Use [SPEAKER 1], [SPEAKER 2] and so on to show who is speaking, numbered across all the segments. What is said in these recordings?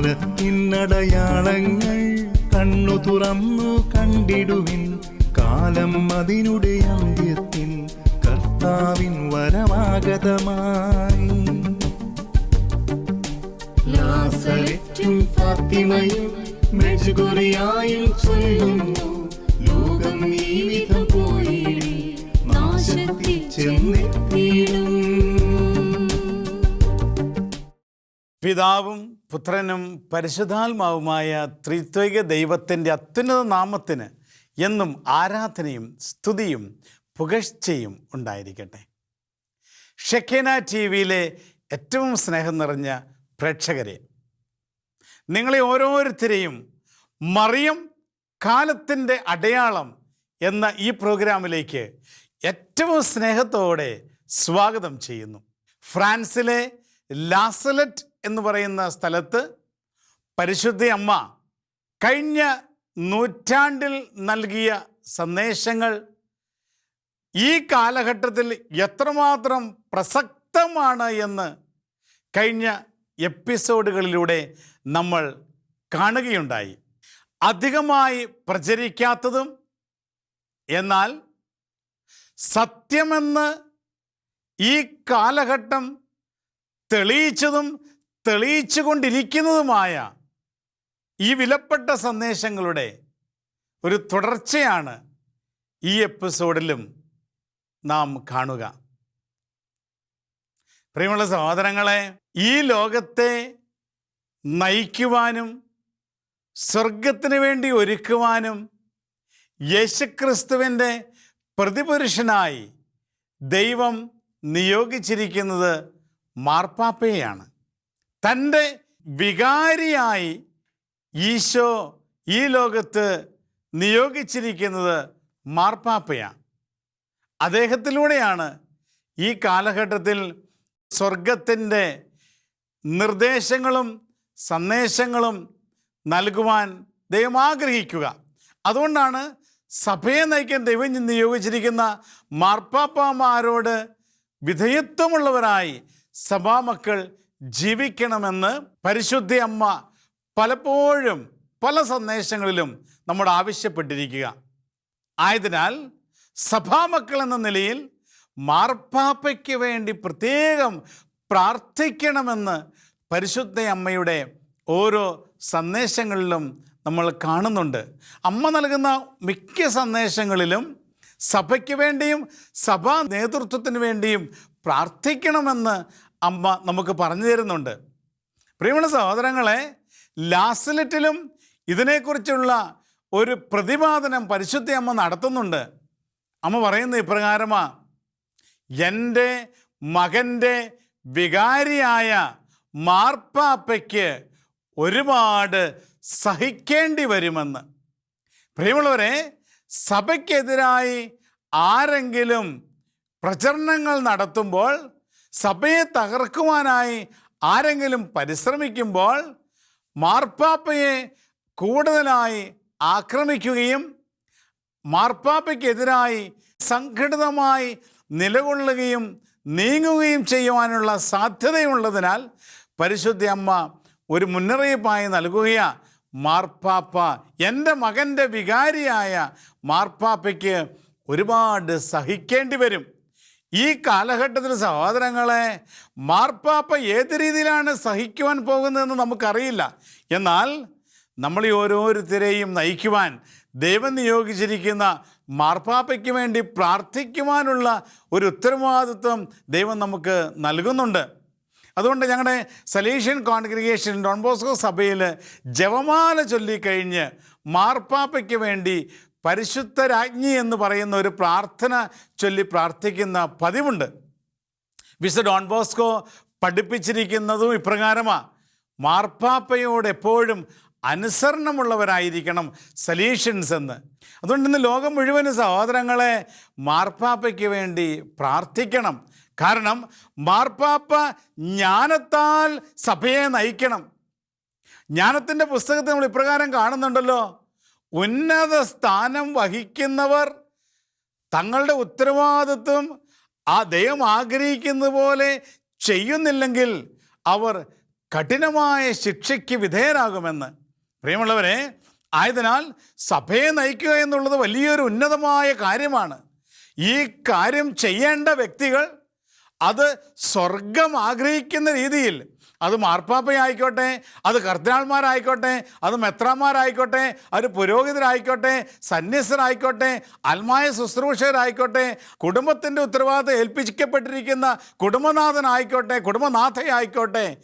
[SPEAKER 1] കാലത്തിനടയാളങ്ങൾ കണ്ണു തുറന്നു കണ്ടിടുവിൻ കാലം അതിനുടെ അന്ത്യത്തിൽ കർത്താവിൻ വരമാഗതമായി ലാസലറ്റും ലോകം ഈ വിധം പോയി നാശത്തിൽ ചെന്നെത്തിയിടും
[SPEAKER 2] പിതാവും പുത്രനും പരിശുദ്ധാത്മാവുമായ ത്രിത്വിക ദൈവത്തിന്റെ അത്യുന്നത നാമത്തിന് എന്നും ആരാധനയും സ്തുതിയും പുകഴ്ചയും ഉണ്ടായിരിക്കട്ടെ. ഷെക്കേന ടി വിയിലെ ഏറ്റവും സ്നേഹം നിറഞ്ഞ പ്രേക്ഷകരെ നിങ്ങളെ ഓരോരുത്തരെയും മറിയം കാലത്തിന്റെ അടയാളം എന്ന ഈ പ്രോഗ്രാമിലേക്ക് ഏറ്റവും സ്നേഹത്തോടെ സ്വാഗതം ചെയ്യുന്നു. ഫ്രാൻസിലെ ലാസലറ്റ് എന്ന് പറയുന്ന സ്ഥലത്ത് പരിശുദ്ധ അമ്മ കഴിഞ്ഞ നൂറ്റാണ്ടിൽ നൽകിയ സന്ദേശങ്ങൾ ഈ കാലഘട്ടത്തിൽ എത്രമാത്രം പ്രസക്തമാണ് എന്ന് കഴിഞ്ഞ എപ്പിസോഡുകളിലൂടെ നമ്മൾ കാണുകയുണ്ടായി. അധികമായി പ്രചരിക്കാത്തതും എന്നാൽ സത്യമെന്ന് ഈ കാലഘട്ടം തെളിയിച്ചതും തെളിയിച്ചുകൊണ്ടിരിക്കുന്നതുമായ ഈ വിലപ്പെട്ട സന്ദേശങ്ങളുടെ ഒരു തുടർച്ചയാണ് ഈ എപ്പിസോഡിലും നാം കാണുക. പ്രിയമുള്ള സഹോദരങ്ങളെ ഈ ലോകത്തെ നയിക്കുവാനും സ്വർഗത്തിന് വേണ്ടി ഒരുക്കുവാനും യേശുക്രിസ്തുവിന്റെ പ്രതിപുരുഷനായി ദൈവം നിയോഗിച്ചിരിക്കുന്നത് മാർപ്പാപ്പയെയാണ്. തന്റെ വികാരിയായി ഈശോ ഈ ലോകത്ത് നിയോഗിച്ചിരിക്കുന്നത് മാർപ്പാപ്പയാണ്. അദ്ദേഹത്തിലൂടെയാണ് ഈ കാലഘട്ടത്തിൽ സ്വർഗത്തിന്റെ നിർദ്ദേശങ്ങളും സന്ദേശങ്ങളും നൽകുവാൻ ദൈവം ആഗ്രഹിക്കുക. അതുകൊണ്ടാണ് സഭയെ നയിക്കാൻ ദൈവം നിയോഗിച്ചിരിക്കുന്ന മാർപ്പാപ്പമാരോട് വിധേയത്വമുള്ളവരായി സഭാമക്കൾ ജീവിക്കണമെന്ന് പരിശുദ്ധ അമ്മ പലപ്പോഴും പല സന്ദേശങ്ങളിലും നമ്മോട് ആവശ്യപ്പെട്ടിരിക്കുക. ആയതിനാൽ സഭാമക്കൾ എന്ന നിലയിൽ മാർപ്പാപ്പയ്ക്ക് വേണ്ടി പ്രത്യേകം പ്രാർത്ഥിക്കണമെന്ന് പരിശുദ്ധ അമ്മയുടെ ഓരോ സന്ദേശങ്ങളിലും നമ്മൾ കാണുന്നുണ്ട്. അമ്മ നൽകുന്ന മിക്ക സന്ദേശങ്ങളിലും സഭയ്ക്ക് വേണ്ടിയും സഭാ നേതൃത്വത്തിന് വേണ്ടിയും പ്രാർത്ഥിക്കണമെന്ന് അമ്മ നമുക്ക് പറഞ്ഞു തരുന്നുണ്ട്. പ്രിയമുള്ള സഹോദരങ്ങളെ ലാസ്ലിറ്റിലും ഇതിനെക്കുറിച്ചുള്ള ഒരു പ്രതിപാദനം പരിശുദ്ധ അമ്മ നടത്തുന്നുണ്ട്. അമ്മ പറയുന്നത് ഇപ്രകാരമാ എന്റെ മകന്റെ വികാരിയായ മാർപ്പാപ്പയ്ക്ക് ഒരുപാട് സഹിക്കേണ്ടി വരുമെന്ന്. പ്രിയമുള്ളവരെ സഭയ്ക്കെതിരായി ആരെങ്കിലും പ്രചരണങ്ങൾ നടത്തുമ്പോൾ സഭയെ തകർക്കുവാനായി ആരെങ്കിലും പരിശ്രമിക്കുമ്പോൾ മാർപ്പാപ്പയെ കൂടുതലായി ആക്രമിക്കുകയും മാർപ്പാപ്പയ്ക്കെതിരായി സംഘടിതമായി നിലകൊള്ളുകയും നീങ്ങുകയും ചെയ്യുവാനുള്ള സാധ്യതയുള്ളതിനാൽ പരിശുദ്ധ അമ്മ ഒരു മുന്നറിയിപ്പായി നൽകുകയാ. മാർപ്പാപ്പ എന്റെ മകന്റെ വികാരിയായ മാർപ്പാപ്പയ്ക്ക് ഒരുപാട് സഹിക്കേണ്ടി വരും. ഈ കാലഘട്ടത്തിൽ സഹോദരങ്ങളെ മാർപ്പാപ്പ ഏത് രീതിയിലാണ് സഹിക്കുവാൻ പോകുന്നതെന്ന് നമുക്കറിയില്ല. എന്നാൽ നമ്മൾ ഈ ഓരോരുത്തരെയും നയിക്കുവാൻ ദൈവം നിയോഗിച്ചിരിക്കുന്ന മാർപ്പാപ്പയ്ക്ക് വേണ്ടി പ്രാർത്ഥിക്കുവാനുള്ള ഒരു ഉത്തരവാദിത്വം ദൈവം നമുക്ക് നൽകുന്നുണ്ട്. അതുകൊണ്ട് ഞങ്ങളുടെ സലീഷ്യൻ കോൺഗ്രിഗേഷൻ ഡോൺ ബോസ്കോ സഭയിൽ ജവമാല ചൊല്ലിക്കഴിഞ്ഞ് മാർപ്പാപ്പയ്ക്ക് വേണ്ടി പരിശുദ്ധ രാജ്ഞി എന്ന് പറയുന്ന ഒരു പ്രാർത്ഥന ചൊല്ലി പ്രാർത്ഥിക്കുന്ന പതിവുണ്ട്. വിശുദ്ധ ഡോൺ ബോസ്കോ പഠിപ്പിച്ചിരിക്കുന്നതും ഇപ്രകാരമാണ് മാർപ്പാപ്പയോട് എപ്പോഴും അനുസരണമുള്ളവരായിരിക്കണം സൊല്യൂഷൻസ് എന്ന്. അതുകൊണ്ട് ഇന്ന് ലോകം മുഴുവനും സഹോദരങ്ങളെ മാർപ്പാപ്പയ്ക്ക് വേണ്ടി പ്രാർത്ഥിക്കണം. കാരണം മാർപ്പാപ്പ ജ്ഞാനത്താൽ സഭയെ നയിക്കണം. ജ്ഞാനത്തിന്റെ പുസ്തകത്തെ നമ്മൾ ഇപ്രകാരം കാണുന്നുണ്ടല്ലോ. ഉന്നത സ്ഥാനം വഹിക്കുന്നവർ തങ്ങളുടെ ഉത്തരവാദിത്വം ആ ദൈവം ആഗ്രഹിക്കുന്ന പോലെ ചെയ്യുന്നില്ലെങ്കിൽ അവർ കഠിനമായ ശിക്ഷയ്ക്ക് വിധേയരാകുമെന്ന്. പ്രിയമുള്ളവരെ ആയതിനാൽ സഭയെ നയിക്കുക എന്നുള്ളത് വലിയൊരു ഉന്നതമായ കാര്യമാണ്. ഈ കാര്യം ചെയ്യേണ്ട വ്യക്തികൾ അത് സ്വർഗം ആഗ്രഹിക്കുന്ന രീതിയിൽ അത് മാർപ്പാപ്പയായിക്കോട്ടെ അത് കർദ്ദിനാൾമാരായിക്കോട്ടെ അത് മെത്രാന്മാരായിക്കോട്ടെ അത് പുരോഹിതരായിക്കോട്ടെ സന്യസ്തരായിക്കോട്ടെ അൽമായ ശുശ്രൂഷകരായിക്കോട്ടെ കുടുംബത്തിന്റെ ഉത്തരവാദിത്തം ഏൽപ്പിക്കപ്പെട്ടിരിക്കുന്ന കുടുംബനാഥനായിക്കോട്ടെ കുടുംബനാഥയായിക്കോട്ടെ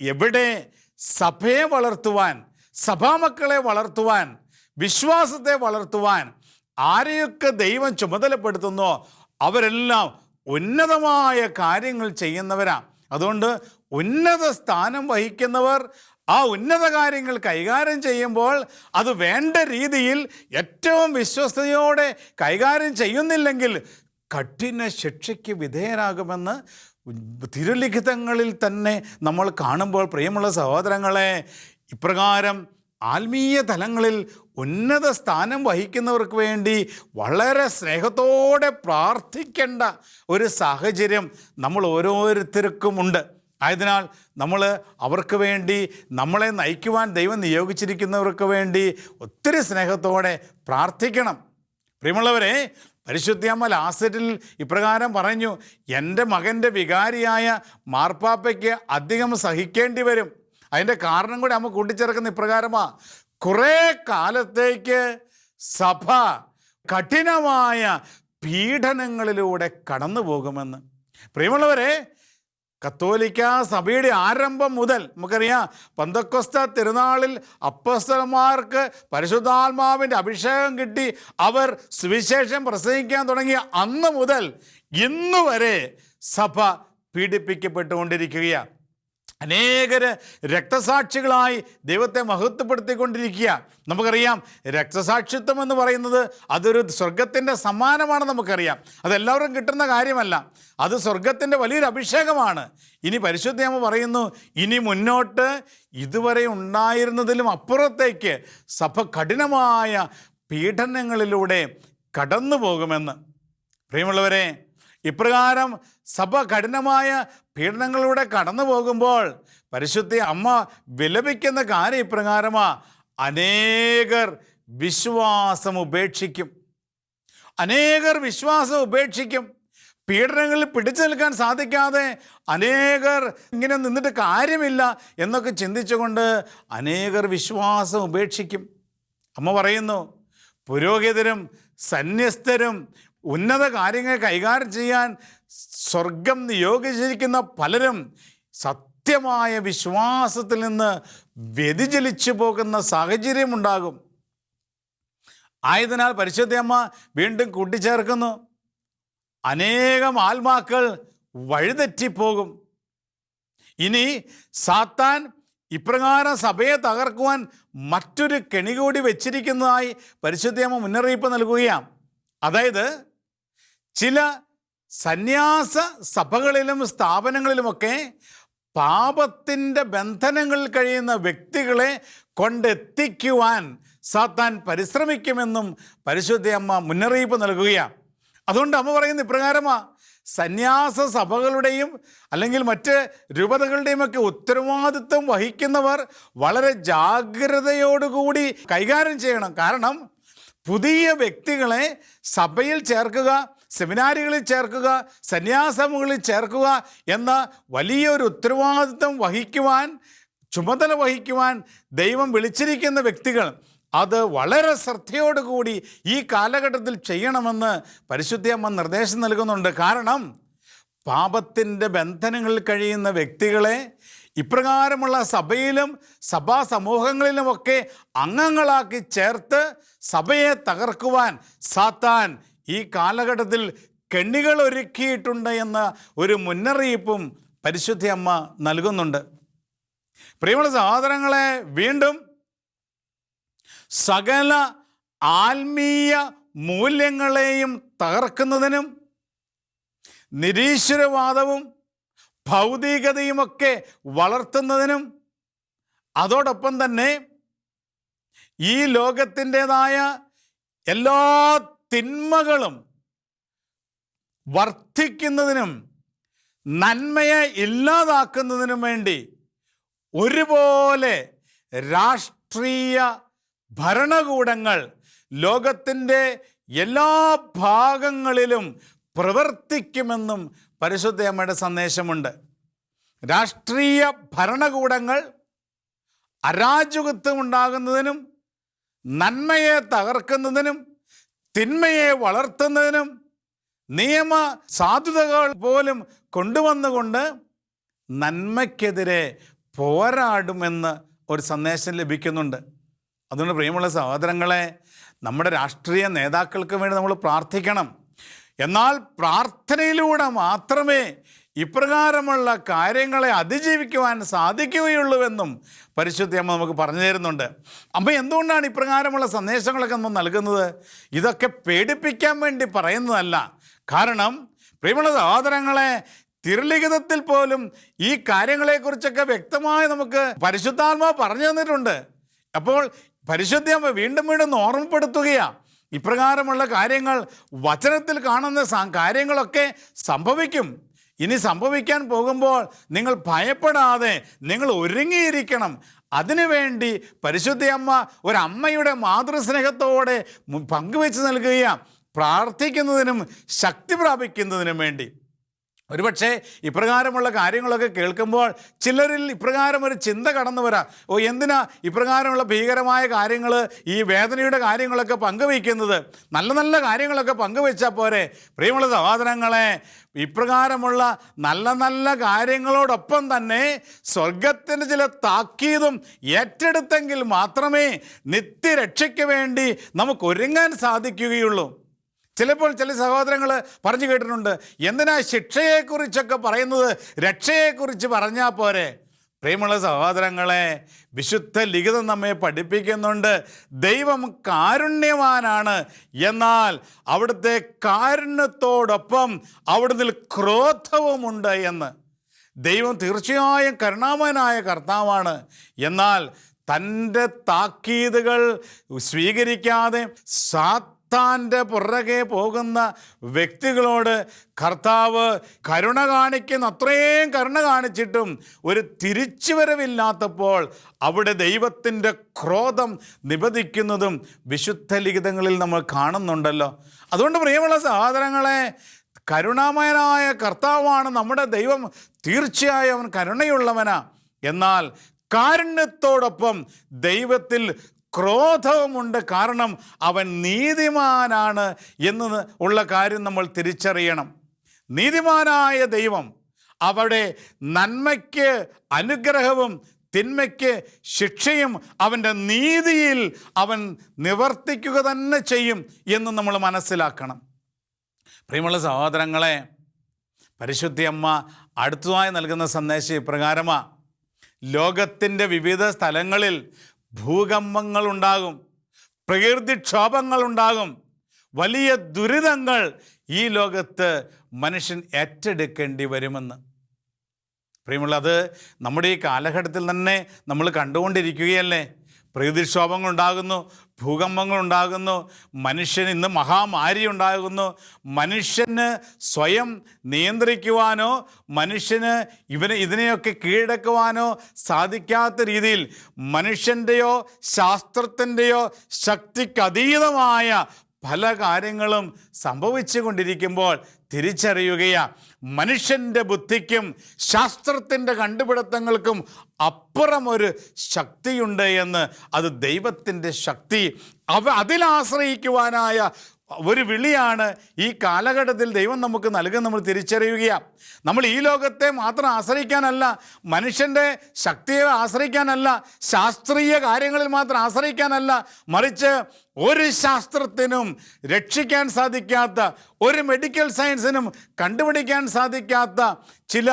[SPEAKER 2] എവിടെ സഭയെ വളർത്തുവാൻ സഭാമക്കളെ വളർത്തുവാൻ വിശ്വാസത്തെ വളർത്തുവാൻ ആരെയൊക്കെ ദൈവം ചുമതലപ്പെടുത്തുന്നോ അവരെല്ലാം ഉന്നതമായ കാര്യങ്ങൾ ചെയ്യുന്നവരാ. അതുകൊണ്ട് ഉന്നത സ്ഥാനം വഹിക്കുന്നവർ ആ ഉന്നത കാര്യങ്ങൾ കൈകാര്യം ചെയ്യുമ്പോൾ അത് വേണ്ട രീതിയിൽ ഏറ്റവും വിശ്വസ്തയോടെ കൈകാര്യം ചെയ്യുന്നില്ലെങ്കിൽ കഠിന ശിക്ഷയ്ക്ക് വിധേയരാകുമെന്ന് തിരുലിഖിതങ്ങളിൽ തന്നെ നമ്മൾ കാണുമ്പോൾ പ്രിയമുള്ള സഹോദരങ്ങളെ ഇപ്രകാരം ആത്മീയ തലങ്ങളിൽ ഉന്നത സ്ഥാനം വഹിക്കുന്നവർക്ക് വേണ്ടി വളരെ സ്നേഹത്തോടെ പ്രാർത്ഥിക്കേണ്ട ഒരു സാഹചര്യം നമ്മൾ ഓരോരുത്തർക്കുമുണ്ട് ആയതിനാൽ നമ്മൾ അവർക്ക് വേണ്ടി നമ്മളെ നയിക്കുവാൻ ദൈവം നിയോഗിച്ചിരിക്കുന്നവർക്ക് വേണ്ടി ഒത്തിരി സ്നേഹത്തോടെ പ്രാർത്ഥിക്കണം. പ്രിയമുള്ളവരെ പരിശുദ്ധിയമ്മ ലാസറ്റിൽ ഇപ്രകാരം പറഞ്ഞു എന്റെ മകന്റെ വികാരിയായ മാർപ്പാപ്പയ്ക്ക് അധികം സഹിക്കേണ്ടി വരും. അതിന്റെ കാരണം കൂടി അമ്മ കൂട്ടിച്ചേർക്കുന്ന ഇപ്രകാരമാ. കുറേ കാലത്തേക്ക് സഭ കഠിനമായ പീഡനങ്ങളിലൂടെ കടന്നു പോകുമെന്ന്. പ്രിയമുള്ളവരെ കത്തോലിക്ക സഭയുടെ ആരംഭം മുതൽ നമുക്കറിയാം പന്തക്കൊസ്ത തിരുനാളിൽ അപ്പസ്തലന്മാർക്ക് പരിശുദ്ധാത്മാവിന്റെ അഭിഷേകം കിട്ടി. അവർ സുവിശേഷം പ്രസംഗിക്കാൻ തുടങ്ങിയ അന്ന് മുതൽ ഇന്നുവരെ സഭ പീഡിപ്പിക്കപ്പെട്ടുകൊണ്ടിരിക്കുകയാണ്. അനേകര് രക്തസാക്ഷികളായി ദൈവത്തെ മഹത്വപ്പെടുത്തിക്കൊണ്ടിരിക്കുക. നമുക്കറിയാം രക്തസാക്ഷിത്വം എന്ന് പറയുന്നത് അതൊരു സ്വർഗത്തിന്റെ സമ്മാനമാണ് നമുക്കറിയാം. അതെല്ലാവർക്കും കിട്ടുന്ന കാര്യമല്ല. അത് സ്വർഗത്തിന്റെ വലിയൊരു അഭിഷേകമാണ്. ഇനി പരിശുദ്ധയമ്മ പറയുന്നു ഇനി മുന്നോട്ട് ഇതുവരെ ഉണ്ടായിരുന്നതിലും അപ്പുറത്തേക്ക് സഭ കഠിനമായ പീഡനങ്ങളിലൂടെ കടന്നു പോകുമെന്ന് പ്രിയമുള്ളവരെ ഇപ്രകാരം സഭ കഠിനമായ പീഡനങ്ങളിലൂടെ കടന്നു പോകുമ്പോൾ പരിശുദ്ധി അമ്മ വിലപിക്കുന്ന കാര്യം ഇപ്രകാരമാ. അനേകർ വിശ്വാസം ഉപേക്ഷിക്കും. അനേകർ വിശ്വാസം ഉപേക്ഷിക്കും. പീഡനങ്ങളിൽ പിടിച്ചു നിൽക്കാൻ സാധിക്കാതെ അനേകർ ഇങ്ങനെ നിന്നിട്ട് കാര്യമില്ല എന്നൊക്കെ ചിന്തിച്ചുകൊണ്ട് അനേകർ വിശ്വാസം ഉപേക്ഷിക്കും. അമ്മ പറയുന്നു പുരോഹിതരും സന്യസ്തരും ഉന്നത കാര്യങ്ങൾ കൈകാര്യം ചെയ്യാൻ സ്വർഗം നിയോഗിച്ചിരിക്കുന്ന പലരും സത്യമായ വിശ്വാസത്തിൽ നിന്ന് വ്യതിചലിച്ചു പോകുന്ന സാഹചര്യമുണ്ടാകും ആയതിനാൽ പരിശുദ്ധയമ്മ വീണ്ടും കൂട്ടിച്ചേർക്കുന്നു. അനേകം ആത്മാക്കൾ വഴിതെറ്റിപ്പോകും. ഇനി സാത്താൻ ഇപ്രകാരം സഭയെ തകർക്കുവാൻ മറ്റൊരു കെണി കൂടി വെച്ചിരിക്കുന്നതായി പരിശുദ്ധയമ്മ മുന്നറിയിപ്പ് നൽകുകയാണ്. അതായത് ചില സന്യാസ സഭകളിലും സ്ഥാപനങ്ങളിലുമൊക്കെ പാപത്തിന്റെ ബന്ധനങ്ങളിൽ കഴിയുന്ന വ്യക്തികളെ കൊണ്ടെത്തിക്കുവാൻ സാത്താൻ പരിശ്രമിക്കുമെന്നും പരിശുദ്ധ അമ്മ മുന്നറിയിപ്പ് നൽകുകയാണ്. അതുകൊണ്ട് അമ്മ പറയുന്ന ഇപ്രകാരമാണ് സന്യാസ സഭകളുടെയും അല്ലെങ്കിൽ മറ്റ് രൂപതകളുടെയും ഒക്കെ ഉത്തരവാദിത്വം വഹിക്കുന്നവർ വളരെ ജാഗ്രതയോടുകൂടി കൈകാര്യം ചെയ്യണം. കാരണം പുതിയ വ്യക്തികളെ സഭയിൽ ചേർക്കുക സെമിനാരികളിൽ ചേർക്കുക സന്യാസമുകളിൽ ചേർക്കുക എന്ന വലിയൊരു ഉത്തരവാദിത്വം വഹിക്കുവാൻ ചുമതല വഹിക്കുവാൻ ദൈവം വിളിച്ചിരിക്കുന്ന വ്യക്തികൾ അത് വളരെ ശ്രദ്ധയോടുകൂടി ഈ കാലഘട്ടത്തിൽ ചെയ്യണമെന്ന് പരിശുദ്ധയമ്മ നിർദ്ദേശം നൽകുന്നുണ്ട്. കാരണം പാപത്തിന്റെ ബന്ധനങ്ങളിൽ കഴിയുന്ന വ്യക്തികളെ ഇപ്രകാരമുള്ള സഭയിലും സഭാ സമൂഹങ്ങളിലുമൊക്കെ അംഗങ്ങളാക്കി ചേർത്ത് സഭയെ തകർക്കുവാൻ സാത്താൻ ഈ കാലഘട്ടത്തിൽ കെണികൾ ഒരുക്കിയിട്ടുണ്ട് എന്ന ഒരു മുന്നറിയിപ്പും പരിശുദ്ധി അമ്മ നൽകുന്നുണ്ട്. പ്രിയമുള്ള സഹോദരങ്ങളെ വീണ്ടും സകല ആത്മീയ മൂല്യങ്ങളെയും തകർക്കുന്നതിനും നിരീശ്വരവാദവും ഭൗതികതയുമൊക്കെ വളർത്തുന്നതിനും അതോടൊപ്പം തന്നെ ഈ ലോകത്തിന്റെതായ എല്ലാ തിന്മകളും വർദ്ധിക്കുന്നതിനും നന്മയെ ഇല്ലാതാക്കുന്നതിനും വേണ്ടി ഒരുപോലെ രാഷ്ട്രീയ ഭരണകൂടങ്ങൾ ലോകത്തിന്റെ എല്ലാ ഭാഗങ്ങളിലും പ്രവർത്തിക്കുമെന്നും പരിശുദ്ധയമ്മയുടെ സന്ദേശമുണ്ട്. രാഷ്ട്രീയ ഭരണകൂടങ്ങൾ അരാജകത്വം ഉണ്ടാകുന്നതിനും നന്മയെ തകർക്കുന്നതിനും തിന്മയെ വളർത്തുന്നതിനും നിയമ സാധുതകൾ പോലും കൊണ്ടുവന്നുകൊണ്ട് നന്മയ്ക്കെതിരെ പോരാടുമെന്ന് ഒരു സന്ദേശം ലഭിക്കുന്നുണ്ട്. അതുകൊണ്ട് പ്രിയമുള്ള സഹോദരങ്ങളെ നമ്മുടെ രാഷ്ട്രീയ നേതാക്കൾക്ക് വേണ്ടി നമ്മൾ പ്രാർത്ഥിക്കണം. എന്നാൽ പ്രാർത്ഥനയിലൂടെ മാത്രമേ ഇപ്രകാരമുള്ള കാര്യങ്ങളെ അതിജീവിക്കുവാൻ സാധിക്കുകയുള്ളൂവെന്നും പരിശുദ്ധി അമ്മ നമുക്ക് പറഞ്ഞു തരുന്നുണ്ട്. അമ്മ എന്തുകൊണ്ടാണ് ഇപ്രകാരമുള്ള സന്ദേശങ്ങളൊക്കെ നമ്മൾ നൽകുന്നത്? ഇതൊക്കെ പേടിപ്പിക്കാൻ വേണ്ടി പറയുന്നതല്ല. കാരണം പ്രിയമുള്ള സഹോദരങ്ങളെ തിരുലിഖിതത്തിൽ പോലും ഈ കാര്യങ്ങളെക്കുറിച്ചൊക്കെ വ്യക്തമായി നമുക്ക് പരിശുദ്ധാത്മാവ് പറഞ്ഞു തന്നിട്ടുണ്ട്. അപ്പോൾ പരിശുദ്ധി അമ്മ വീണ്ടും വീണ്ടും ഓർമ്മപ്പെടുത്തുകയാണ് ഇപ്രകാരമുള്ള കാര്യങ്ങൾ വചനത്തിൽ കാണുന്ന കാര്യങ്ങളൊക്കെ സംഭവിക്കും. ഇനി സംഭവിക്കാൻ പോകുമ്പോൾ നിങ്ങൾ ഭയപ്പെടാതെ നിങ്ങൾ ഒരുങ്ങിയിരിക്കണം. അതിനുവേണ്ടി പരിശുദ്ധയമ്മ ഒരമ്മയുടെ മാതൃസ്നേഹത്തോടെ പങ്കുവെച്ച് നൽകുകയാണ്. പ്രാർത്ഥിക്കുന്നതിനും ശക്തി പ്രാപിക്കുന്നതിനും വേണ്ടി. ഒരുപക്ഷെ ഇപ്രകാരമുള്ള കാര്യങ്ങളൊക്കെ കേൾക്കുമ്പോൾ ചിലരിൽ ഇപ്രകാരം ഒരു ചിന്ത കടന്നു വരാം. ഓ എന്തിനാ ഇപ്രകാരമുള്ള ഭീകരമായ കാര്യങ്ങൾ ഈ വേദനയുടെ കാര്യങ്ങളൊക്കെ പങ്കുവയ്ക്കുന്നത്? നല്ല നല്ല കാര്യങ്ങളൊക്കെ പങ്കുവെച്ചാൽ പോരെ. പ്രിയമുള്ള സഹോദരങ്ങളെ ഇപ്രകാരമുള്ള നല്ല നല്ല കാര്യങ്ങളോടൊപ്പം തന്നെ സ്വർഗത്തിന്റെ ചില താക്കീതും ഏറ്റെടുത്തെങ്കിൽ മാത്രമേ നിത്യരക്ഷയ്ക്ക് വേണ്ടി നമുക്ക് ഒരുങ്ങാൻ സാധിക്കുകയുള്ളൂ. ചിലപ്പോൾ ചില സഹോദരങ്ങൾ പറഞ്ഞു കേട്ടിട്ടുണ്ട് എന്തിനാ ശിക്ഷയെക്കുറിച്ചൊക്കെ പറയുന്നത്? രക്ഷയെക്കുറിച്ച് പറഞ്ഞാൽ പോരെ. പ്രിയമുള്ള സഹോദരങ്ങളെ വിശുദ്ധ ലിഖിതം നമ്മെ പഠിപ്പിക്കുന്നുണ്ട്. ദൈവം കാരുണ്യവാനാണ്. എന്നാൽ അവിടുത്തെ കാരുണ്യത്തോടൊപ്പം അവിടുന്ന് ക്രോധവുമുണ്ട് എന്ന്. ദൈവം തീർച്ചയായും കരുണാമനായ കർത്താവാണ്. എന്നാൽ തന്റെ താക്കീതുകൾ സ്വീകരിക്കാതെ സാത്താന്റെ പുറകെ പോകുന്ന വ്യക്തികളോട് കർത്താവ് കരുണ കാണിക്കുന്ന അത്രയും കരുണ കാണിച്ചിട്ടും ഒരു തിരിച്ചുവരവില്ലാത്തപ്പോൾ അവിടെ ദൈവത്തിന്റെ ക്രോധം നിബദിക്കുന്നതും വിശുദ്ധ ലിഖിതങ്ങളിൽ നമ്മൾ കാണുന്നുണ്ടല്ലോ. അതുകൊണ്ട് പ്രിയമുള്ള സഹോദരങ്ങളെ കരുണാമയനായ കർത്താവാണ് നമ്മുടെ ദൈവം. തീർച്ചയായും അവൻ കരുണയുള്ളവനാ. എന്നാൽ കാരുണ്യത്തോടൊപ്പം ദൈവത്തിൽ ക്രോധവുമുണ്ട് കാരണം അവൻ നീതിമാനാണ് എന്ന് ഉള്ള കാര്യം നമ്മൾ തിരിച്ചറിയണം. നീതിമാനായ ദൈവം അവിടെ നന്മയ്ക്ക് അനുഗ്രഹവും തിന്മയ്ക്ക് ശിക്ഷയും അവന്റെ നീതിയിൽ അവൻ നിവർത്തിക്കുക തന്നെ ചെയ്യും എന്ന് നമ്മൾ മനസ്സിലാക്കണം. പ്രിയമുള്ള സഹോദരങ്ങളെ പരിശുദ്ധി അമ്മ അടുത്തതായി നൽകുന്ന സന്ദേശം ഇപ്രകാരമാണ് ലോകത്തിന്റെ വിവിധ സ്ഥലങ്ങളിൽ പ്രകൃതിക്ഷോഭങ്ങൾ ഉണ്ടാകും വലിയ ദുരിതങ്ങൾ ഈ ലോകത്ത് മനുഷ്യൻ ഏറ്റെടുക്കേണ്ടി വരുമെന്ന്. പ്രിയമുള്ളത് നമ്മുടെ ഈ കാലഘട്ടത്തിൽ തന്നെ നമ്മൾ കണ്ടുകൊണ്ടിരിക്കുകയല്ലേ? പ്രകൃതിക്ഷോഭങ്ങൾ ഉണ്ടാകുന്നു ഭൂകമ്പങ്ങൾ ഉണ്ടാകുന്നു മനുഷ്യൻ ഇന്ന് മഹാമാരി ഉണ്ടാകുന്നു. മനുഷ്യന് സ്വയം നിയന്ത്രിക്കുവാനോ മനുഷ്യന് ഇവന് ഇതിനെയൊക്കെ കീഴടക്കുവാനോ സാധിക്കാത്ത രീതിയിൽ മനുഷ്യന്റെയോ ശാസ്ത്രത്തിന്റെയോ ശക്തിക്കതീതമായ പല കാര്യങ്ങളും സംഭവിച്ചു കൊണ്ടിരിക്കുമ്പോൾ തിരിച്ചറിയുകയാ. മനുഷ്യന്റെ ബുദ്ധിക്കും ശാസ്ത്രത്തിന്റെ കണ്ടുപിടുത്തങ്ങൾക്കും അപ്പുറം ഒരു ശക്തിയുണ്ട് എന്ന്. അത് ദൈവത്തിന്റെ ശക്തി. അവ അതിലാശ്രയിക്കുവാനായ ഒരു വിളിയാണ് ഈ കാലഘട്ടത്തിൽ ദൈവം നമുക്ക് നൽകുന്ന നമ്മൾ തിരിച്ചറിയുകയാണ് നമ്മൾ ഈ ലോകത്തെ മാത്രം ആശ്രയിക്കാനല്ല മനുഷ്യന്റെ ശക്തിയെ ആശ്രയിക്കാനല്ല ശാസ്ത്രീയ കാര്യങ്ങളിൽ മാത്രം ആശ്രയിക്കാനല്ല മറിച്ച് ഒരു ശാസ്ത്രത്തിനും രക്ഷിക്കാൻ സാധിക്കാത്ത ഒരു മെഡിക്കൽ സയൻസിനും കണ്ടുപിടിക്കാൻ സാധിക്കാത്ത ചില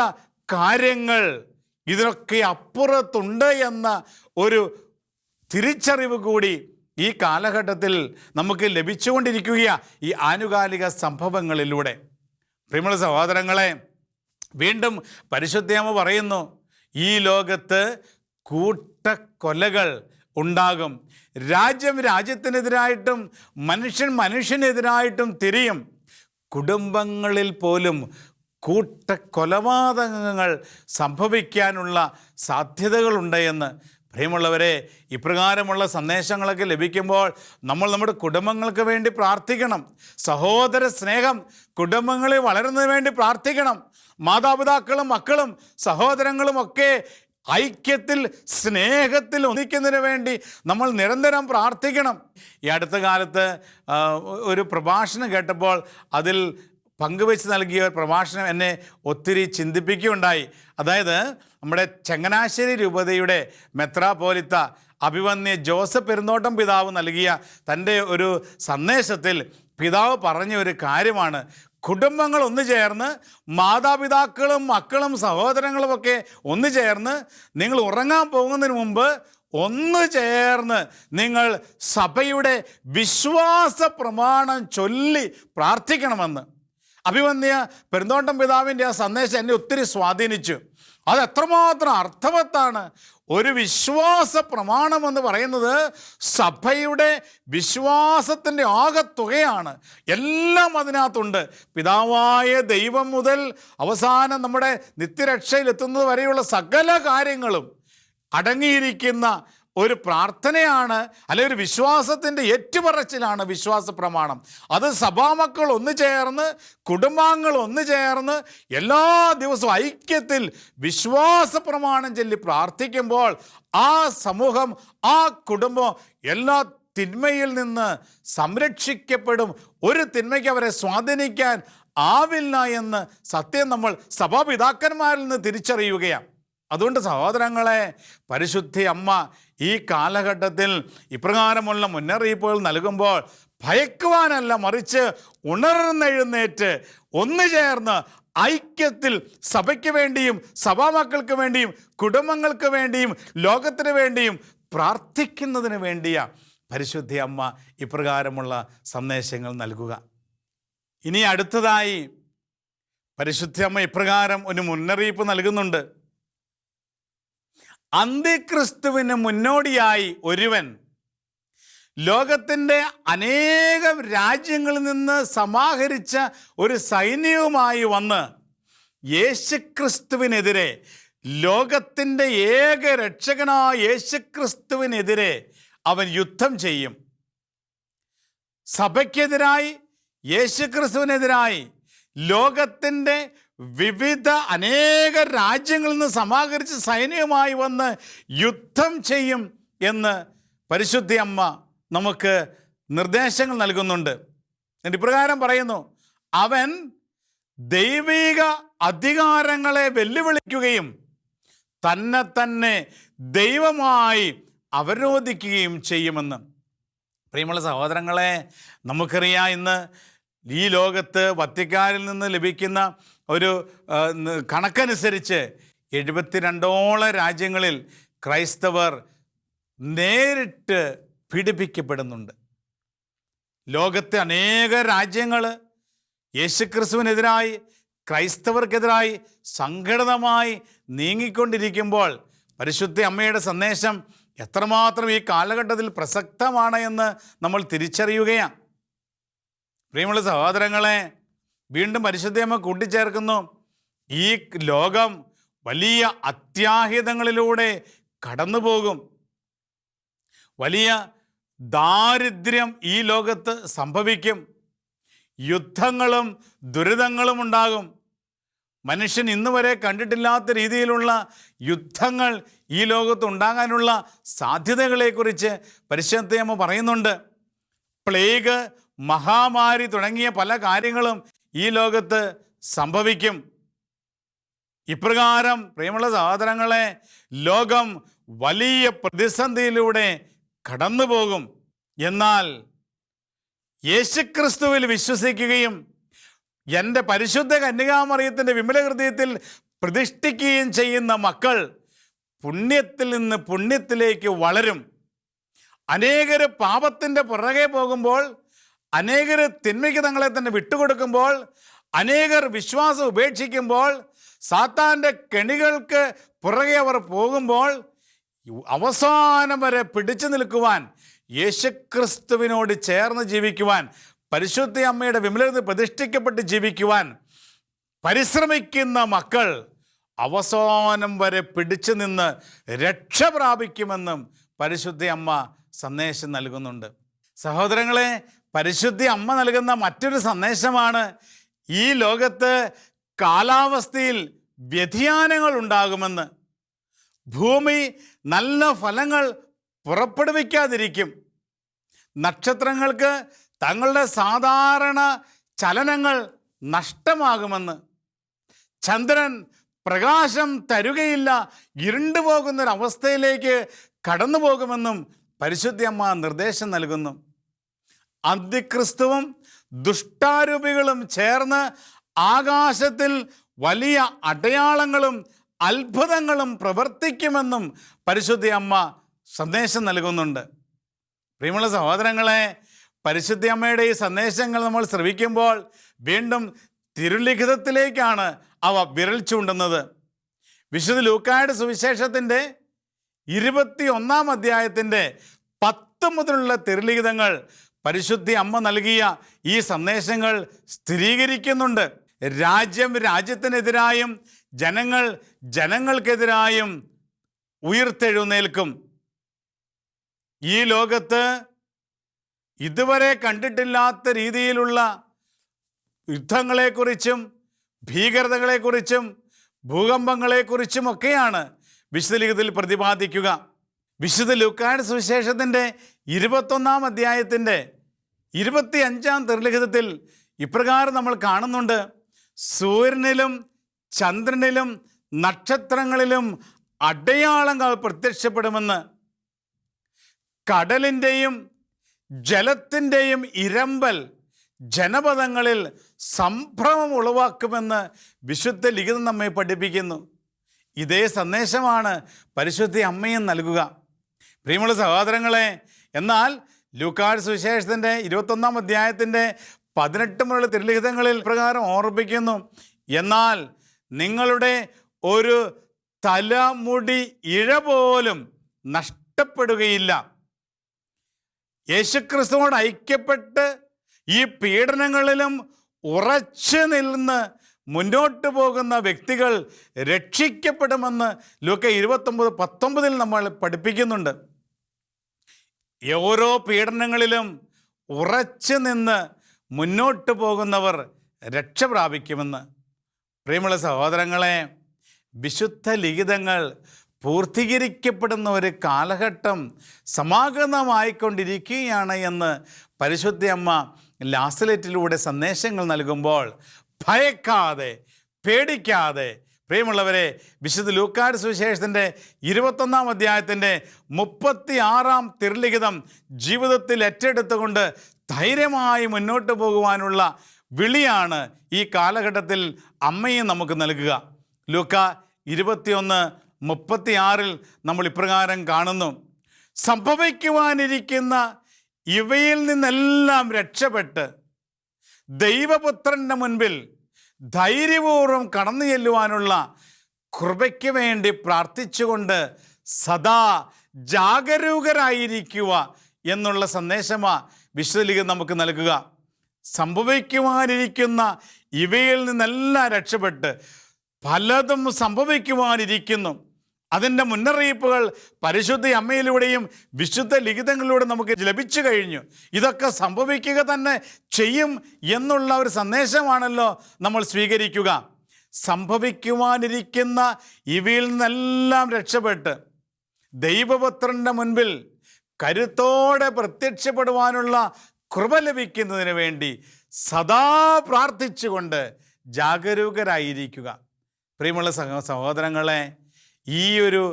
[SPEAKER 2] കാര്യങ്ങൾ ഇതിനൊക്കെ അപ്പുറത്തുണ്ട് എന്ന ഒരു തിരിച്ചറിവ് കൂടി ഈ കാലഘട്ടത്തിൽ നമുക്ക് ലഭിച്ചുകൊണ്ടിരിക്കുകയാണ് ഈ ആനുകാലിക സംഭവങ്ങളിലൂടെ. പ്രിമള സഹോദരങ്ങളെ വീണ്ടും പരിശുദ്ധയമ പറയുന്നു ഈ ലോകത്ത് കൂട്ടക്കൊലകൾ ഉണ്ടാകും. രാജ്യം രാജ്യത്തിനെതിരായിട്ടും മനുഷ്യൻ മനുഷ്യനെതിരായിട്ടും തിരിയും. കുടുംബങ്ങളിൽ പോലും കൂട്ടക്കൊലപാതകങ്ങൾ സംഭവിക്കാനുള്ള സാധ്യതകളുണ്ട് എന്ന് പ്രിയമുള്ളവരെ ഇപ്രകാരമുള്ള സന്ദേശങ്ങളൊക്കെ ലഭിക്കുമ്പോൾ നമ്മൾ നമ്മുടെ കുടുംബങ്ങൾക്ക് വേണ്ടി പ്രാർത്ഥിക്കണം. സഹോദര സ്നേഹം കുടുംബങ്ങളിൽ വളരുന്നതിന് വേണ്ടി പ്രാർത്ഥിക്കണം. മാതാപിതാക്കളും മക്കളും സഹോദരങ്ങളും ഒക്കെ ഐക്യത്തിൽ സ്നേഹത്തിൽ ഒന്നിക്കുന്നതിന് വേണ്ടി നമ്മൾ നിരന്തരം പ്രാർത്ഥിക്കണം. ഈ അടുത്ത കാലത്ത് ഒരു പ്രഭാഷണം കേട്ടപ്പോൾ അതിൽ പങ്കുവെച്ച് നൽകിയ പ്രഭാഷണം എന്നെ ഒത്തിരി ചിന്തിപ്പിക്കുകയുണ്ടായി. അതായത് നമ്മുടെ ചങ്ങനാശ്ശേരി രൂപതയുടെ മെത്രാപോലിത്ത അഭിവന്യ ജോസഫ് പെരുന്നോട്ടം പിതാവ് നൽകിയ തന്റെ ഒരു സന്ദേശത്തിൽ പിതാവ് പറഞ്ഞ ഒരു കാര്യമാണ്. കുടുംബങ്ങൾ ഒന്നു ചേർന്ന് മാതാപിതാക്കളും മക്കളും സഹോദരങ്ങളുമൊക്കെ ഒന്നു ചേർന്ന് നിങ്ങൾ ഉറങ്ങാൻ പോകുന്നതിന് മുമ്പ് ഒന്ന് ചേർന്ന് നിങ്ങൾ സഭയുടെ വിശ്വാസ പ്രമാണം ചൊല്ലി പ്രാർത്ഥിക്കണമെന്ന്. അഭിമന്യ പെരുന്തോട്ടം പിതാവിന്റെ ആ സന്ദേശം എന്നെ ഒത്തിരി സ്വാധീനിച്ചു. അത് എത്രമാത്രം അർത്ഥവത്താണ്? ഒരു വിശ്വാസ പ്രമാണം എന്ന് പറയുന്നത് സഭയുടെ വിശ്വാസത്തിന്റെ ആകത്തുകയാണ്. എല്ലാം അതിനകത്തുണ്ട്. പിതാവായ ദൈവം മുതൽ അവസാനം നമ്മുടെ നിത്യരക്ഷയിലെത്തുന്നത് വരെയുള്ള സകല കാര്യങ്ങളും അടങ്ങിയിരിക്കുന്ന ഒരു പ്രാർത്ഥനയാണ് അല്ലെ ഒരു വിശ്വാസത്തിന്റെ ഏറ്റുപറച്ചിലാണ് വിശ്വാസ പ്രമാണം. അത് സഭാമക്കൾ ഒന്ന് ചേർന്ന് കുടുംബാംഗങ്ങൾ ഒന്ന് ചേർന്ന് എല്ലാ ദിവസവും ഐക്യത്തിൽ വിശ്വാസ പ്രമാണം ചൊല്ലി പ്രാർത്ഥിക്കുമ്പോൾ ആ സമൂഹം ആ കുടുംബം എല്ലാ തിന്മയിൽ നിന്ന് സംരക്ഷിക്കപ്പെടും. ഒരു തിന്മയ്ക്ക് അവരെ സ്വാധീനിക്കാൻ ആവില്ല എന്ന് സത്യം നമ്മൾ സഭാപിതാക്കന്മാരിൽ നിന്ന് തിരിച്ചറിയുകയാണ്. അതുകൊണ്ട് സഹോദരങ്ങളെ പരിശുദ്ധി അമ്മ ഈ കാലഘട്ടത്തിൽ ഇപ്രകാരമുള്ള മുന്നറിയിപ്പുകൾ നൽകുമ്പോൾ ഭയക്കുവാനല്ല മറിച്ച് ഉണർന്നെഴുന്നേറ്റ് ഒന്നു ചേർന്ന് ഐക്യത്തിൽ സഭയ്ക്ക് വേണ്ടിയും സഭാമക്കൾക്ക് വേണ്ടിയും കുടുംബങ്ങൾക്ക് വേണ്ടിയും ലോകത്തിന് വേണ്ടിയും പ്രാർത്ഥിക്കുന്നതിന് വേണ്ടിയ പരിശുദ്ധി അമ്മ ഇപ്രകാരമുള്ള സന്ദേശങ്ങൾ നൽകുക. ഇനി അടുത്തതായി പരിശുദ്ധി അമ്മ ഇപ്രകാരം ഒരു മുന്നറിയിപ്പ് നൽകുന്നുണ്ട്. അന്ത്യക്രിസ്തുവിന് മുന്നോടിയായി ഒരുവൻ. ലോകത്തിന്റെ അനേകം രാജ്യങ്ങളിൽ നിന്ന് സമാഹരിച്ച ഒരു സൈന്യവുമായി വന്ന് യേശുക്രിസ്തുവിനെതിരെ ലോകത്തിന്റെ ഏക രക്ഷകനായ യേശുക്രിസ്തുവിനെതിരെ അവൻ യുദ്ധം ചെയ്യും. സഭയ്ക്കെതിരായി യേശുക്രിസ്തുവിനെതിരായി ലോകത്തിന്റെ വിവിധ അനേക രാജ്യങ്ങളിൽ നിന്ന് സമാഹരിച്ച് സൈന്യവുമായി വന്ന് യുദ്ധം ചെയ്യും എന്ന് പരിശുദ്ധി അമ്മ നമുക്ക് നിർദ്ദേശങ്ങൾ നൽകുന്നുണ്ട്. എന്റെ ഇപ്രകാരം പറയുന്നു അവൻ ദൈവിക അധികാരങ്ങളെ വെല്ലുവിളിക്കുകയും തന്നെ തന്നെ ദൈവമായി അവരോധിക്കുകയും ചെയ്യുമെന്ന്. പ്രിയമുള്ള സഹോദരങ്ങളെ നമുക്കറിയാം ഇന്ന് ഈ ലോകത്ത് വത്തിക്കാനിൽ നിന്ന് ലഭിക്കുന്ന ഒരു കണക്കനുസരിച്ച് എഴുപത്തിരണ്ടോളം രാജ്യങ്ങളിൽ ക്രൈസ്തവർ നേരിട്ട് പീഡിപ്പിക്കപ്പെടുന്നുണ്ട്. ലോകത്തെ അനേക രാജ്യങ്ങൾ യേശുക്രിസ്തുവിനെതിരായി ക്രൈസ്തവർക്കെതിരായി സംഘടിതമായി നീങ്ങിക്കൊണ്ടിരിക്കുമ്പോൾ പരിശുദ്ധ അമ്മയുടെ സന്ദേശം എത്രമാത്രം ഈ കാലഘട്ടത്തിൽ പ്രസക്തമാണ് എന്ന് നമ്മൾ തിരിച്ചറിയുകയാണ്. പ്രിയമുള്ള സഹോദരങ്ങളെ വീണ്ടും പരിശുദ്ധയമ്മ കൂട്ടിച്ചേർക്കുന്നു. ഈ ലോകം വലിയ അത്യാഹിതങ്ങളിലൂടെ കടന്നു പോകും വലിയ ദാരിദ്ര്യം ഈ ലോകത്ത് സംഭവിക്കും. യുദ്ധങ്ങളും ദുരിതങ്ങളും ഉണ്ടാകും. മനുഷ്യൻ ഇന്ന് വരെ കണ്ടിട്ടില്ലാത്ത രീതിയിലുള്ള യുദ്ധങ്ങൾ ഈ ലോകത്ത് ഉണ്ടാകാനുള്ള സാധ്യതകളെക്കുറിച്ച് പരിശുദ്ധയമ്മ പറയുന്നുണ്ട്. പ്ലേഗ് മഹാമാരി തുടങ്ങിയ പല കാര്യങ്ങളും ഈ ലോകത്ത് സംഭവിക്കും. ഇപ്രകാരം പ്രിയമുള്ള സഹോദരങ്ങളെ ലോകം വലിയ പ്രതിസന്ധിയിലൂടെ കടന്നു പോകും എന്നാൽ യേശുക്രിസ്തുവിൽ വിശ്വസിക്കുകയും എന്റെ പരിശുദ്ധ കന്യകാമറിയത്തിന്റെ വിമല ഹൃദയത്തിൽ പ്രതിഷ്ഠിക്കുകയും ചെയ്യുന്ന മക്കൾ പുണ്യത്തിൽ നിന്ന് പുണ്യത്തിലേക്ക് വളരും. അനേകർ പാപത്തിന്റെ പുറകെ പോകുമ്പോൾ അനേകർ തിന്മയ്ക്ക് തങ്ങളെ തന്നെ വിട്ടുകൊടുക്കുമ്പോൾ അനേകർ വിശ്വാസം ഉപേക്ഷിക്കുമ്പോൾ സാത്താന്റെ കെണികൾക്ക് പുറകെ അവർ പോകുമ്പോൾ അവസാനം വരെ പിടിച്ചു നിൽക്കുവാൻ യേശുക്രിസ്തുവിനോട് ചേർന്ന് ജീവിക്കുവാൻ പരിശുദ്ധ അമ്മയുടെ വിമലത്തിൽ പ്രതിഷ്ഠിക്കപ്പെട്ട് ജീവിക്കുവാൻ പരിശ്രമിക്കുന്ന മക്കൾ അവസാനം വരെ പിടിച്ചു നിന്ന് രക്ഷ പ്രാപിക്കുമെന്നും പരിശുദ്ധ അമ്മ സന്ദേശം നൽകുന്നുണ്ട്. സഹോദരങ്ങളെ പരിശുദ്ധി അമ്മ നൽകുന്ന മറ്റൊരു സന്ദേശമാണ്. ഈ ലോകത്ത് കാലാവസ്ഥയിൽ വ്യതിയാനങ്ങൾ ഉണ്ടാകുമെന്ന്. ഭൂമി നല്ല ഫലങ്ങൾ പുറപ്പെടുവിക്കാതിരിക്കും. നക്ഷത്രങ്ങൾക്ക് തങ്ങളുടെ സാധാരണ ചലനങ്ങൾ നഷ്ടമാകുമെന്ന്. ചന്ദ്രൻ പ്രകാശം തരുകയില്ല ഇരുണ്ടുപോകുന്നൊരവസ്ഥയിലേക്ക് കടന്നു പോകുമെന്നും പരിശുദ്ധി അമ്മ നിർദ്ദേശം നൽകുന്നു. അന്തിക്രിസ്തുവും ദുഷ്ടാരൂപികളും ചേർന്ന് ആകാശത്തിൽ വലിയ അടയാളങ്ങളും അത്ഭുതങ്ങളും പ്രവർത്തിക്കുമെന്നും പരിശുദ്ധി അമ്മ സന്ദേശം നൽകുന്നുണ്ട്. പ്രിയമുള്ള സഹോദരങ്ങളെ പരിശുദ്ധി അമ്മയുടെ ഈ സന്ദേശങ്ങൾ നമ്മൾ ശ്രവിക്കുമ്പോൾ വീണ്ടും തിരുലിഖിതത്തിലേക്കാണ് അവ വിരൽ ചൂണ്ടുന്നത്. വിശുദ്ധ ലൂക്കായുടെ സുവിശേഷത്തിന്റെ ഇരുപത്തി ഒന്നാം അധ്യായത്തിന്റെ പത്ത് മുതലുള്ള തിരുലിഖിതങ്ങൾ പരിശുദ്ധി അമ്മ നൽകിയ ഈ സന്ദേശങ്ങൾ സ്ഥിരീകരിക്കുന്നുണ്ട്. രാജ്യം രാജ്യത്തിനെതിരായും ജനങ്ങൾ ജനങ്ങൾക്കെതിരായും ഉയർത്തെഴുന്നേൽക്കും. ഈ ലോകത്ത് ഇതുവരെ കണ്ടിട്ടില്ലാത്ത രീതിയിലുള്ള യുദ്ധങ്ങളെക്കുറിച്ചും ഭീകരതകളെക്കുറിച്ചും ഭൂകമ്പങ്ങളെക്കുറിച്ചുമൊക്കെയാണ് വിശുദ്ധലിഖിതത്തിൽ പ്രതിപാദിക്കുക. വിശുദ്ധ ലുക്കാട് സുവിശേഷത്തിന്റെ ഇരുപത്തൊന്നാം അധ്യായത്തിന്റെ ഇരുപത്തി അഞ്ചാം തിരുലിഖിതത്തിൽ ഇപ്രകാരം നമ്മൾ കാണുന്നുണ്ട്. സൂര്യനിലും ചന്ദ്രനിലും നക്ഷത്രങ്ങളിലും അടയാളങ്ങൾ പ്രത്യക്ഷപ്പെടുമെന്ന്. കടലിന്റെയും ജലത്തിന്റെയും ഇരമ്പൽ ജനപദങ്ങളിൽ സംഭ്രമം ഉളവാക്കുമെന്ന് വിശുദ്ധ ലിഖിതം നമ്മെ പഠിപ്പിക്കുന്നു. ഇതേ സന്ദേശമാണ് പരിശുദ്ധ അമ്മയും നൽകുക. പ്രിയമുള്ള സഹോദരങ്ങളെ എന്നാൽ ലൂക്കാട് സുവിശേഷത്തിന്റെ ഇരുപത്തൊന്നാം അധ്യായത്തിന്റെ പതിനെട്ട് മുതലുള്ള തിരുലിഖിതങ്ങളിൽ പ്രകാരം ഓർമ്മിപ്പിക്കുന്നു. എന്നാൽ നിങ്ങളുടെ ഒരു തലമുടി ഇഴ പോലും നഷ്ടപ്പെടുകയില്ല. യേശുക്രിസ്തുവോട് ഐക്യപ്പെട്ട് ഈ പീഡനങ്ങളിലും ഉറച്ചു നിന്ന് മുന്നോട്ട് പോകുന്ന വ്യക്തികൾ രക്ഷിക്കപ്പെടുമെന്ന് ലൂക്ക ഇരുപത്തൊമ്പത് പത്തൊമ്പതിൽ നമ്മൾ പഠിപ്പിക്കുന്നുണ്ട്. ഓരോ പീഡനങ്ങളിലും ഉറച്ചു നിന്ന് മുന്നോട്ട് പോകുന്നവർ രക്ഷ പ്രാപിക്കുമെന്ന്. പ്രിയമുള്ള സഹോദരങ്ങളെ വിശുദ്ധ ലിഖിതങ്ങൾ പൂർത്തീകരിക്കപ്പെടുന്ന ഒരു കാലഘട്ടം സമാഗതമായിക്കൊണ്ടിരിക്കുകയാണ് എന്ന് പരിശുദ്ധ അമ്മ ലാസ്ലെറ്റിലൂടെ സന്ദേശങ്ങൾ നൽകുമ്പോൾ ഭയക്കാതെ പേടിക്കാതെ പ്രിയമുള്ളവരെ വിശുദ്ധ ലൂക്കാട് സുവിശേഷത്തിന്റെ ഇരുപത്തൊന്നാം അധ്യായത്തിന്റെ മുപ്പത്തി ആറാം തിരുലിഖിതം ജീവിതത്തിൽ ഏറ്റെടുത്തുകൊണ്ട് ധൈര്യമായി മുന്നോട്ട് പോകുവാനുള്ള വിളിയാണ് ഈ കാലഘട്ടത്തിൽ അമ്മയും നമുക്ക് നൽകുക. ലൂക്ക ഇരുപത്തിയൊന്ന് മുപ്പത്തിയാറിൽ നമ്മൾ ഇപ്രകാരം കാണുന്നു. സംഭവിക്കുവാനിരിക്കുന്ന ഇവയിൽ നിന്നെല്ലാം രക്ഷപ്പെട്ട് ദൈവപുത്രന്റെ മുൻപിൽ ധൈര്യപൂർവം കടന്നു ചെല്ലുവാനുള്ള കൃപയ്ക്ക് വേണ്ടി പ്രാർത്ഥിച്ചുകൊണ്ട് സദാ ജാഗരൂകരായിരിക്കുക എന്നുള്ള സന്ദേശമാണ് വിശുദ്ധലിഖിതം നമുക്ക് നൽകുക. സംഭവിക്കുവാനിരിക്കുന്ന ഇവയിൽ നിന്നെല്ലാം രക്ഷപ്പെട്ട് പലതും സംഭവിക്കുവാനിരിക്കുന്നു. അതിന്റെ മുന്നറിയിപ്പുകൾ പരിശുദ്ധ അമ്മയിലൂടെയും വിശുദ്ധ ലിഖിതങ്ങളിലൂടെ നമുക്ക് ലഭിച്ചു കഴിഞ്ഞു. ഇതൊക്കെ സംഭവിക്കുക തന്നെ ചെയ്യും എന്നുള്ള ഒരു സന്ദേശമാണല്ലോ നമ്മൾ സ്വീകരിക്കുക. സംഭവിക്കുവാനിരിക്കുന്ന ഇവയിൽ നിന്നെല്ലാം രക്ഷപ്പെട്ട് ദൈവപുത്രന്റെ മുൻപിൽ കരുത്തോടെ പ്രത്യക്ഷപ്പെടുവാനുള്ള കൃപ ലഭിക്കുന്നതിന് വേണ്ടി സദാ പ്രാർത്ഥിച്ചുകൊണ്ട് ജാഗരൂകരായിരിക്കുക. പ്രിയമുള്ള സഹ സഹോദരങ്ങളെ ഈ ഒരു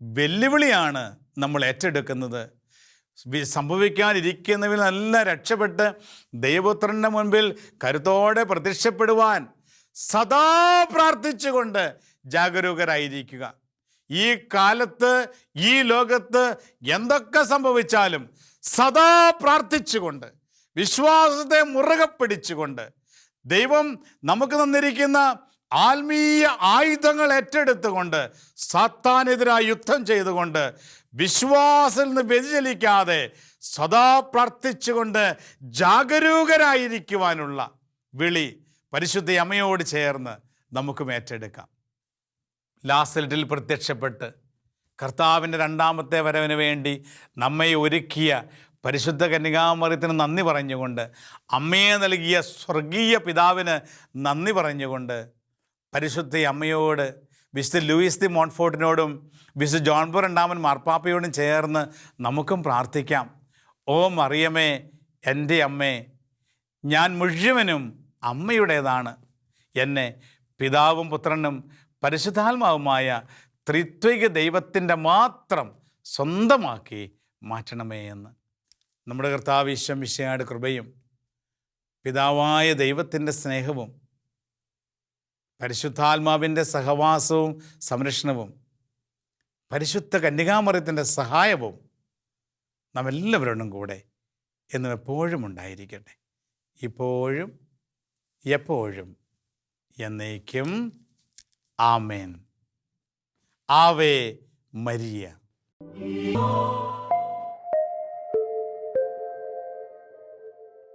[SPEAKER 2] വെല്ലുവിളിയാണ് നമ്മൾ ഏറ്റെടുക്കുന്നത്. സംഭവിക്കാനിരിക്കുന്നവരിൽ നല്ല രക്ഷപ്പെട്ട് ദൈവപുത്രന്റെ മുൻപിൽ കരുത്തോടെ പ്രത്യക്ഷപ്പെടുവാൻ സദാ പ്രാർത്ഥിച്ചുകൊണ്ട് ജാഗരൂകരായിരിക്കുക. ഈ കാലത്ത് ഈ ലോകത്ത് എന്തൊക്കെ സംഭവിച്ചാലും സദാ പ്രാർത്ഥിച്ചുകൊണ്ട് വിശ്വാസത്തെ മുറുകെ പിടിച്ചുകൊണ്ട് ദൈവം നമുക്ക് തന്നിരിക്കുന്ന ആത്മീയ ആയുധങ്ങൾ ഏറ്റെടുത്തുകൊണ്ട് സത്താനെതിരായി യുദ്ധം ചെയ്തുകൊണ്ട് വിശ്വാസിൽ നിന്ന് വ്യതിചലിക്കാതെ സദാ പ്രാർത്ഥിച്ചുകൊണ്ട് ജാഗരൂകരായിരിക്കുവാനുള്ള വിളി പരിശുദ്ധ അമ്മയോട് ചേർന്ന് നമുക്കും ഏറ്റെടുക്കാം. ലാസ്റ്റിൽ പ്രത്യക്ഷപ്പെട്ട് കർത്താവിന്റെ രണ്ടാമത്തെ വരവിന് വേണ്ടി നമ്മെ ഒരുക്കിയ പരിശുദ്ധ കന്യകാമറിയത്തിന് നന്ദി പറഞ്ഞുകൊണ്ട് അമ്മയെ നൽകിയ സ്വർഗീയ പിതാവിന് നന്ദി പറഞ്ഞുകൊണ്ട് പരിശുദ്ധ അമ്മയോട് വിശുദ്ധ ലൂയിസ് ദി മോൺഫോർട്ടിനോടും വിശുദ്ധ ജോൺ ബോ രണ്ടാമൻ മാർപ്പാപ്പയോടും ചേർന്ന് നമുക്കും പ്രാർത്ഥിക്കാം. ഓ മറിയമേ എന്റെ അമ്മേ ഞാൻ മുഴുവനും അമ്മയുടേതാണ്. എന്നെ പിതാവും പുത്രനും പരിശുദ്ധാത്മാവുമായ ത്രിത്വിക ദൈവത്തിന്റെ മാത്രം സ്വന്തമാക്കി മാറ്റണമേ എന്ന്. നമ്മുടെ കർത്താവ് ഈശ്വം വിഷയാട് കൃപയും പിതാവായ ദൈവത്തിന്റെ സ്നേഹവും പരിശുദ്ധാത്മാവിന്റെ സഹവാസവും സംരക്ഷണവും പരിശുദ്ധ കന്യകാമറിയത്തിന്റെ സഹായവും നാം എല്ലാവരോടും കൂടെ എന്നും എപ്പോഴും ഉണ്ടായിരിക്കട്ടെ. ഇപ്പോഴും എപ്പോഴും എന്നേക്കും. ആമേൻ. ആവേ മരിയ.